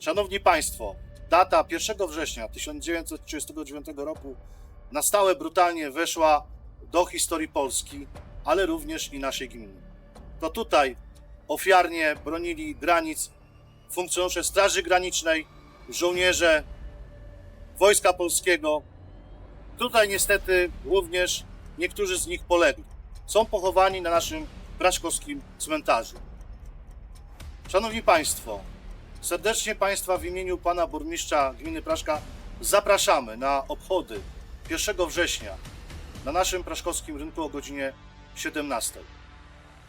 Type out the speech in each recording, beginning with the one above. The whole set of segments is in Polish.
Szanowni Państwo, data 1 września 1939 roku na stałe brutalnie weszła do historii Polski, ale również i naszej gminy. To tutaj ofiarnie bronili granic funkcjonariusze Straży Granicznej, żołnierze Wojska Polskiego. Tutaj niestety również niektórzy z nich polegli. Są pochowani na naszym braszkowskim cmentarzu. Szanowni Państwo, serdecznie Państwa w imieniu Pana Burmistrza Gminy Praszka zapraszamy na obchody 1 września na naszym praszkowskim rynku o godzinie 17.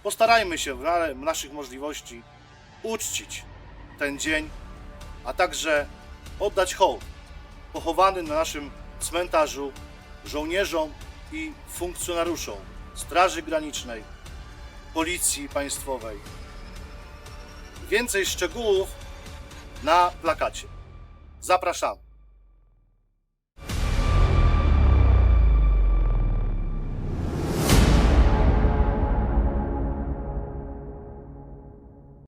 Postarajmy się w miarę naszych możliwości uczcić ten dzień, a także oddać hołd pochowanym na naszym cmentarzu żołnierzom i funkcjonariuszom Straży Granicznej, Policji Państwowej. Więcej szczegółów na plakacie. Zapraszamy.